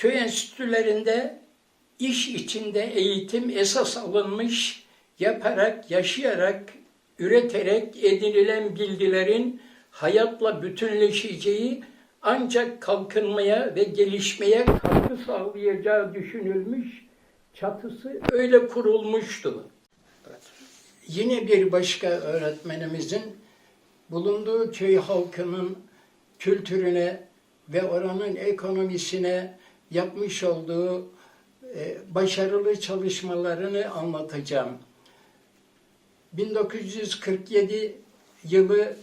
Köy enstitülerinde iş içinde eğitim esas alınmış, yaparak, yaşayarak, üreterek edinilen bilgilerin hayatla bütünleşeceği ancak kalkınmaya ve gelişmeye katkı sağlayacağı düşünülmüş, çatısı öyle kurulmuştu. Yine bir başka öğretmenimizin bulunduğu köy halkının kültürüne ve oranın ekonomisine yapmış olduğu e, başarılı çalışmalarını anlatacağım. 1947 yılı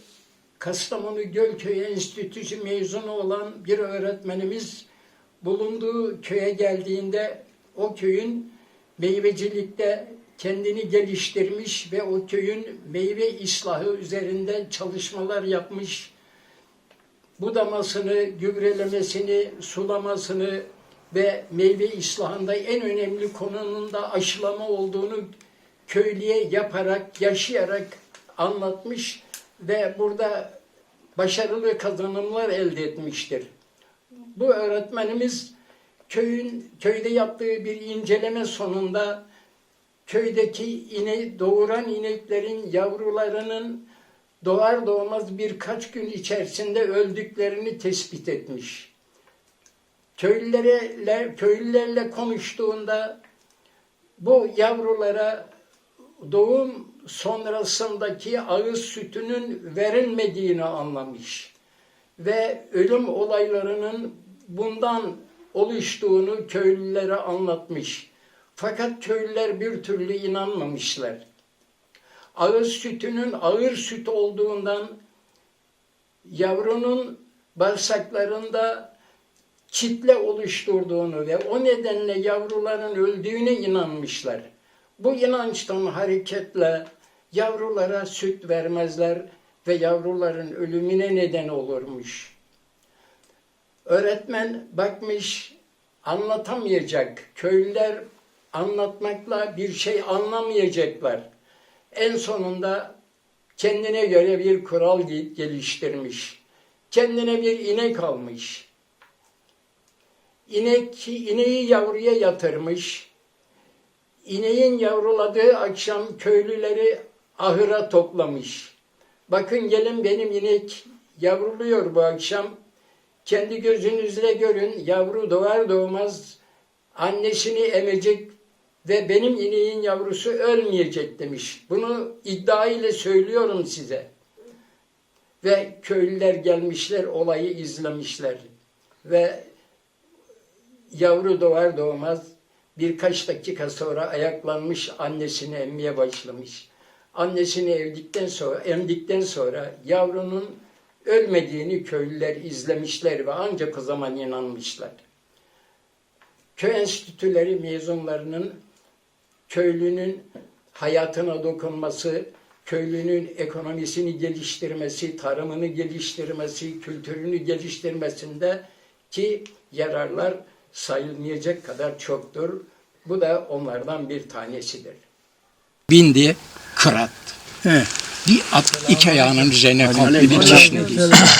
Kastamonu Gölköy Enstitüsü mezunu olan bir öğretmenimiz bulunduğu köye geldiğinde o köyün meyvecilikte kendini geliştirmiş ve o köyün meyve islahı üzerinde çalışmalar yapmış, budamasını, gübrelemesini, sulamasını ve meyve islahında en önemli konunun da aşılama olduğunu köylüye yaparak, yaşayarak anlatmış ve burada başarılı kazanımlar elde etmiştir. Bu öğretmenimiz köyün köyde yaptığı bir inceleme sonunda köydeki ine doğuran ineklerin yavrularının doğar doğmaz birkaç gün içerisinde öldüklerini tespit etmiş. Köylülere, köylülerle konuştuğunda bu yavrulara doğum sonrasındaki ağız sütünün verilmediğini anlamış ve ölüm olaylarının bundan oluştuğunu köylülere anlatmış. Fakat köylüler bir türlü inanmamışlar. Ağız sütünün ağır süt olduğundan yavrunun bağırsaklarında kitle oluşturduğunu ve o nedenle yavruların öldüğüne inanmışlar. Bu inançtan hareketle yavrulara süt vermezler ve yavruların ölümüne neden olurmuş. Öğretmen bakmış anlatamayacak. Köylüler anlatmakla bir şey anlamayacaklar. En sonunda kendine göre bir kural geliştirmiş. Kendine bir inek almış. İnek, ineği yavruya yatırmış. İneğin yavruladığı akşam köylüleri ahıra toplamış. Bakın gelin benim inek yavruluyor bu akşam. Kendi gözünüzle görün yavru doğar doğmaz annesini emecek ve benim ineğin yavrusu ölmeyecek demiş. Bunu iddia ile söylüyorum size. Ve köylüler gelmişler olayı izlemişler. Ve yavru doğar doğmaz birkaç dakika sonra ayaklanmış annesini emmeye başlamış. Annesini evdikten sonra, emdikten sonra yavrunun ölmediğini köylüler izlemişler ve ancak o zaman inanmışlar. Köy enstitüleri mezunlarının köylünün hayatına dokunması, köylünün ekonomisini geliştirmesi, tarımını geliştirmesi, kültürünü geliştirmesinde ki yararlar sayılmayacak kadar çoktur. Bu da onlardan bir tanesidir. bindi kırat. He. Bir at iki ayağının üzerine kalktı bir kişnedi.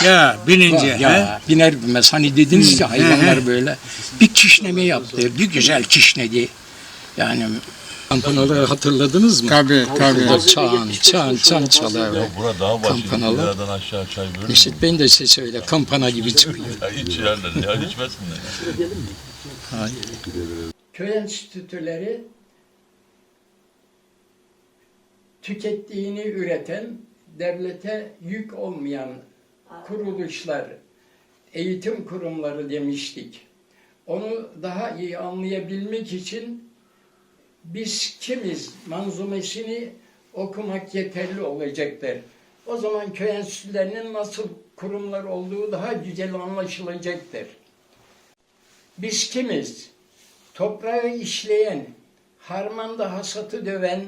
Ya binince Ya biner binmez hani dediniz ya hayvanlar böyle bir kişneme yaptı. Bir güzel kişnedi. Yani kampanaları hatırladınız mı? Tabii tabii. Burada çan çan çan çalar. Ya bura dağ başı. Kampanalar. Nereden aşağı çay böyle mi? Mesut Bey'in de sesi öyle kampana gibi çıkıyor. Ya hiç yerler ya içmesinler. Köy enstitüleri tükettiğini üreten, devlete yük olmayan kuruluşlar, eğitim kurumları demiştik. Onu daha iyi anlayabilmek için biz kimiz manzumesini okumak yeterli olacaktır. O zaman köy enstitülerinin nasıl kurumlar olduğu daha güzel anlaşılacaktır. Biz kimiz? Toprağı işleyen, harmanda hasatı döven,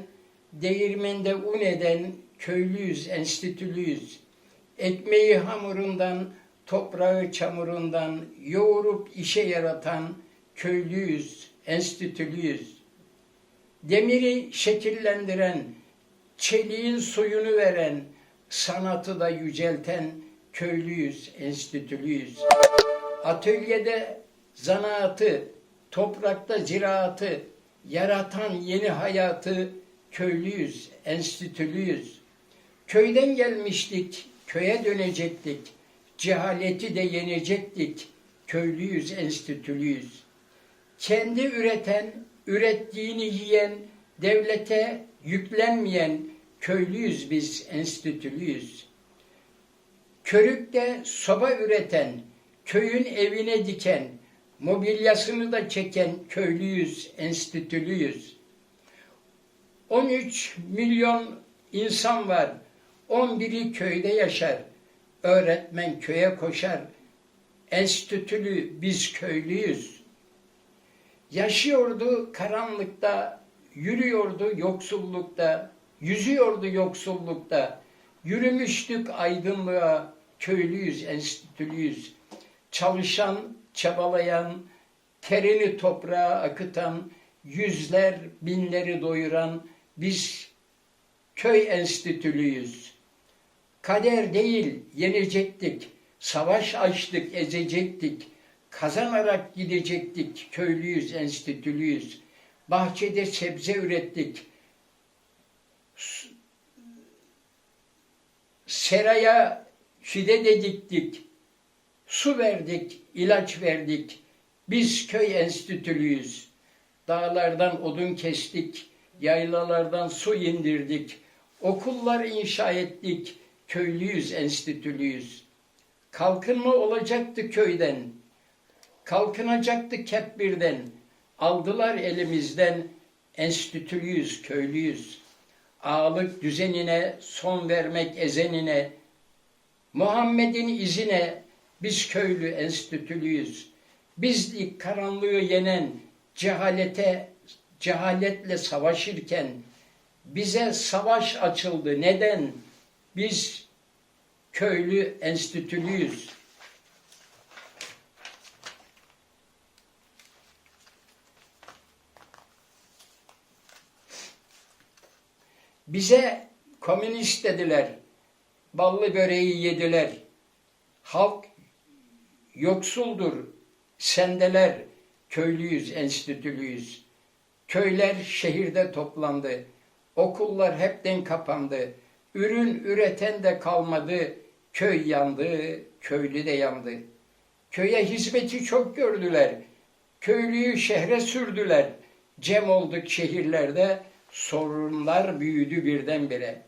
değirmende un eden köylüyüz, enstitülüyüz. Ekmeği hamurundan, toprağı çamurundan yoğurup işe yaratan köylüyüz, enstitülüyüz. Demiri şekillendiren, çeliğin suyunu veren, sanatı da yücelten köylüyüz, enstitülüyüz. Atölyede zanaatı, toprakta ziraatı, yaratan yeni hayatı köylüyüz, enstitülüyüz. Köyden gelmiştik, köye dönecektik. Cehaleti de yenecektik. Köylüyüz, enstitülüyüz. Kendi üreten, ürettiğini yiyen, devlete yüklenmeyen köylüyüz biz, enstitülüyüz. Körükte soba üreten, köyün evine diken, mobilyasını da çeken köylüyüz, enstitülüyüz. 13 milyon insan var. 11'i köyde yaşar. Öğretmen köye koşar. Enstitülü biz köylüyüz. Yaşıyordu karanlıkta, yürüyordu yoksullukta, yüzüyordu yoksullukta. Yürümüştük aydınlığa, köylüyüz, enstitülüyüz. Çalışan, çabalayan, terini toprağa akıtan, yüzler, binleri doyuran biz köy enstitülüyüz. Kader değil, yenecektik. Savaş açtık, ezecektik. Kazanarak gidecektik. Köylüyüz, enstitülüyüz. Bahçede sebze ürettik. Seraya fide de. Su verdik, ilaç verdik. Biz köy enstitülüyüz. Dağlardan odun kestik, yaylalardan su indirdik. Okullar inşa ettik, köylüyüz, enstitülüyüz. Kalkınma olacaktı köyden, kalkınacaktı hep birden. Aldılar elimizden, enstitülüyüz, köylüyüz. Ağalık düzenine son vermek ezenine, Muhammed'in izine biz köylü enstitülüyüz. Bizlik karanlığı yenen cehalete, cehaletle savaşırken bize savaş açıldı. Neden? Biz köylü enstitülüyüz. Bize komünist dediler. Ballı böreği yediler. Halk yoksuldur, sendeler, köylüyüz, enstitülüyüz. Köyler şehirde toplandı. Okullar hepten kapandı. Ürün üreten de kalmadı. Köy yandı, köylü de yandı. Köye hizmeti çok gördüler. Köylüyü şehre sürdüler. Cem olduk şehirlerde, sorunlar büyüdü birdenbire.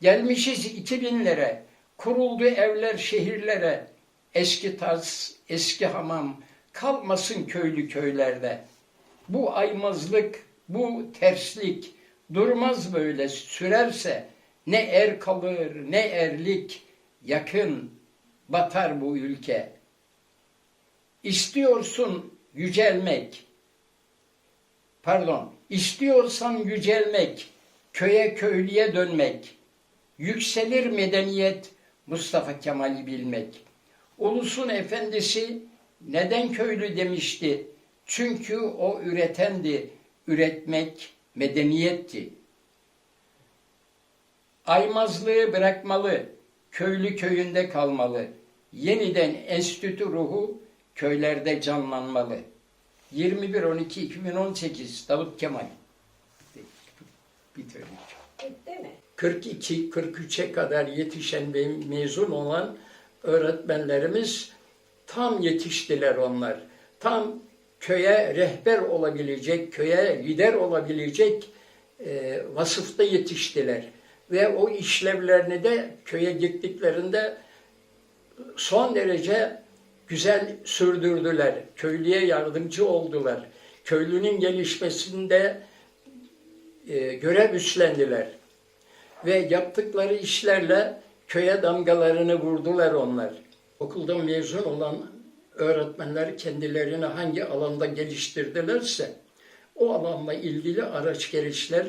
Gelmişiz 2000'lere, kuruldu evler şehirlere. Eski tarz, eski hamam kalmasın köylü köylerde. Bu aymazlık, bu terslik durmaz böyle sürerse ne er kalır ne erlik yakın batar bu ülke. İstiyorsun yücelmek, pardon, istiyorsan yücelmek, köye köylüye dönmek, yükselir medeniyet Mustafa Kemal'i bilmek. Ulusun efendisi neden köylü demişti? Çünkü o üretendi. Üretmek medeniyetti. Aymazlığı bırakmalı, köylü köyünde kalmalı. Yeniden enstitü ruhu köylerde canlanmalı. 21-12-2018 Davut Kemal. Bitirdik. Bitti mi? 42-43'e kadar yetişen ve mezun olan öğretmenlerimiz tam yetiştiler onlar. Tam köye rehber olabilecek, köye lider olabilecek e, vasıfta yetiştiler. Ve o işlevlerini de köye gittiklerinde son derece güzel sürdürdüler. Köylüye yardımcı oldular. Köylünün gelişmesinde e, görev üstlendiler ve yaptıkları işlerle köye damgalarını vurdular onlar. Okuldan mezun olan öğretmenler kendilerini hangi alanda geliştirdilerse o alanla ilgili araç gereçler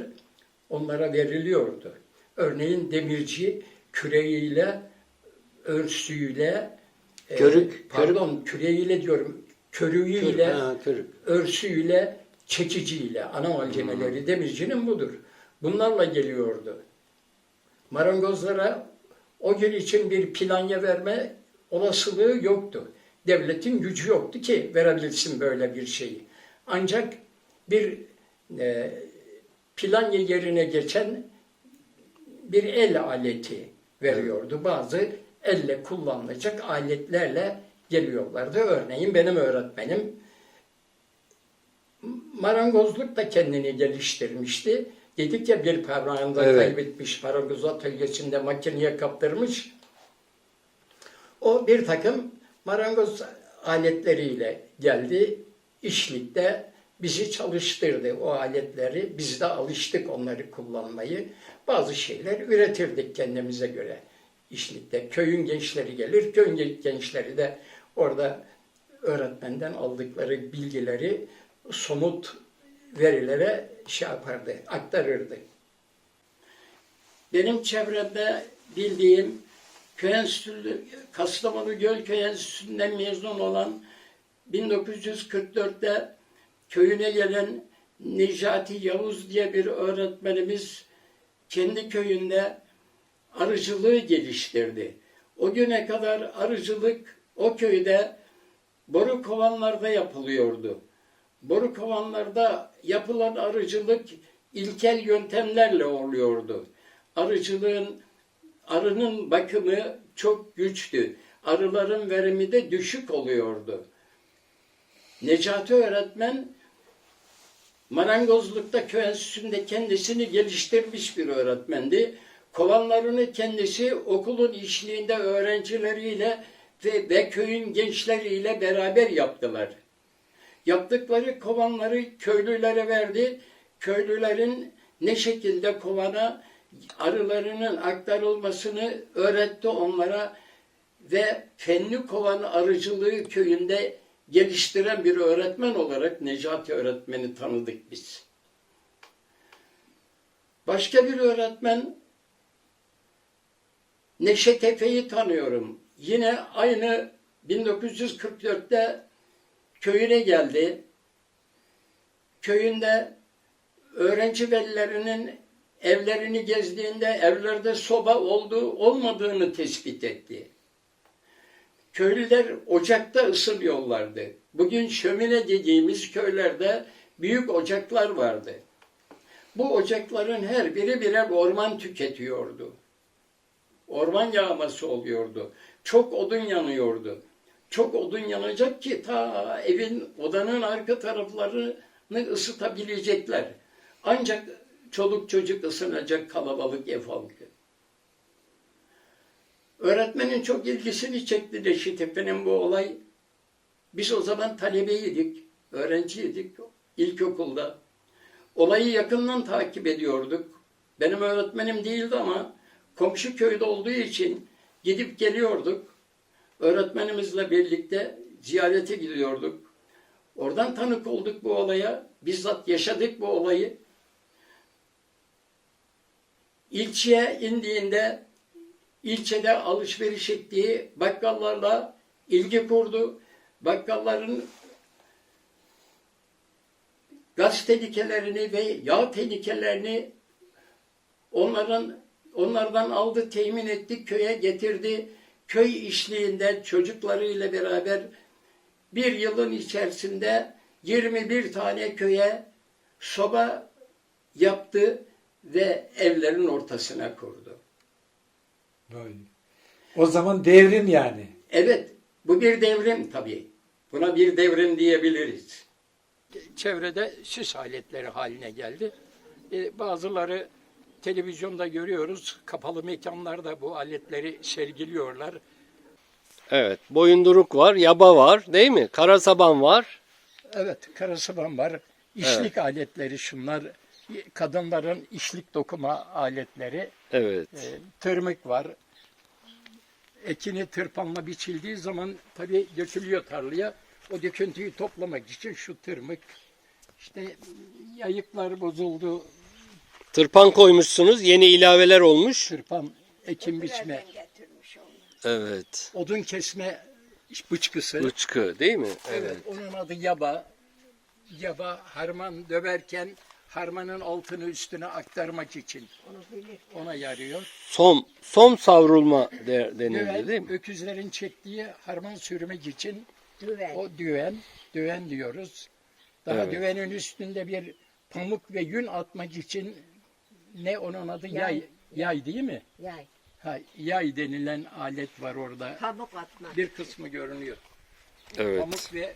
onlara veriliyordu. Örneğin demirci küreğiyle, örsüyle, e, Körük, pardon küreğiyle diyorum, körüğüyle, Ha, körük. örsüyle, çekiciyle, ana malzemeleri demircinin budur. Bunlarla geliyordu. Marangozlara o gün için bir planya verme olasılığı yoktu. devletin gücü yoktu ki verebilsin böyle bir şeyi. Ancak bir e, planya yerine geçen bir el aleti veriyordu. Bazı elle kullanılacak aletlerle geliyorlardı. Örneğin benim öğretmenim marangozluk da kendini geliştirmişti. Dedik ya bir parmağını da Evet. kaybetmiş, marangoz atölyesinde makineye kaptırmış. O bir takım marangoz aletleriyle geldi. İşlikte bizi çalıştırdı o aletleri. Biz de alıştık onları kullanmayı. Bazı şeyler üretirdik kendimize göre işlikte. Köyün gençleri gelir, köyün gençleri de orada öğretmenden aldıkları bilgileri somut verilere şey yapardı, aktarırdı. Benim çevremde bildiğim köy enstitülü, Kastamonu Göl Köy Enstitüsü'nden mezun olan 1944'te köyüne gelen Necati Yavuz diye bir öğretmenimiz kendi köyünde arıcılığı geliştirdi. O güne kadar arıcılık o köyde boru kovanlarda yapılıyordu. Boru kovanlarda yapılan arıcılık ilkel yöntemlerle oluyordu. Arıcılığın arının bakımı çok güçtü. Arıların verimi de düşük oluyordu. Necati öğretmen marangozlukta köy enstitüsünde kendisini geliştirmiş bir öğretmendi. Kovanlarını kendisi okulun işliğinde öğrencileriyle ve, ve köyün gençleriyle beraber yaptılar. Yaptıkları kovanları köylülere verdi. Köylülerin ne şekilde kovana arılarının aktarılmasını öğretti onlara ve fenli kovan arıcılığı köyünde geliştiren bir öğretmen olarak Necati öğretmeni tanıdık biz. Başka bir öğretmen Neşet Efe'yi tanıyorum. Yine aynı 1944'te köyüne geldi. Köyünde öğrenci velilerinin evlerini gezdiğinde evlerde soba olduğu olmadığını tespit etti. Köylüler ocakta ısınıyorlardı. Bugün şömine dediğimiz köylerde büyük ocaklar vardı. Bu ocakların her biri birer orman tüketiyordu. Orman yağması oluyordu. Çok odun yanıyordu. Çok odun yanacak ki ta evin odanın arka taraflarını ısıtabilecekler. Ancak çoluk çocuk ısınacak kalabalık ev halkı. Öğretmenin çok ilgisini çekti Reşit Efe'nin bu olay. Biz o zaman talebeydik, öğrenciydik ilkokulda. Olayı yakından takip ediyorduk. Benim öğretmenim değildi ama komşu köyde olduğu için gidip geliyorduk. Öğretmenimizle birlikte ziyarete gidiyorduk. Oradan tanık olduk bu olaya. Bizzat yaşadık bu olayı. İlçeye indiğinde ilçede alışveriş ettiği bakkallarla ilgi kurdu. Bakkalların gaz tehlikelerini ve yağ tehlikelerini onların onlardan aldı, temin etti, köye getirdi. Köy işliğinde çocuklarıyla beraber bir yılın içerisinde 21 tane köye soba yaptı ve evlerin ortasına kurdu. Vay. O zaman devrim yani. Evet, bu bir devrim tabii. Buna bir devrim diyebiliriz. Çevrede süs aletleri haline geldi. E, bazıları televizyonda görüyoruz, kapalı mekanlarda bu aletleri sergiliyorlar. Evet. Boyunduruk var, yaba var değil mi? Karasaban var. Evet, karasaban var. İşlik aletleri şunlar. Kadınların işlik dokuma aletleri. Evet. E, tırmık var. Ekini tırpanla biçildiği zaman tabii dökülüyor tarlaya. O döküntüyü toplamak için şu tırmık. İşte yayıklar bozuldu. Tırpan koymuşsunuz. Yeni ilaveler olmuş. Tırpan, ekim biçme, Evet. odun kesme bıçkısı. Bıçkı değil mi? Evet, onun adı yaba. Yaba harman döverken harmanın altını üstüne aktarmak için Onu bilir. ona yarıyor. Som, som savrulma de, denildi Düven, değil mi? öküzlerin çektiği harman sürmek için Düven. o düven, düven diyoruz. Daha Evet. düvenin üstünde bir pamuk ve yün atmak için ne onun adı yay, Yay. yay değil mi? Yay. Ha, yay denilen alet var orada. Pamuk atma. Bir kısmı görünüyor. Evet. Pamuk ve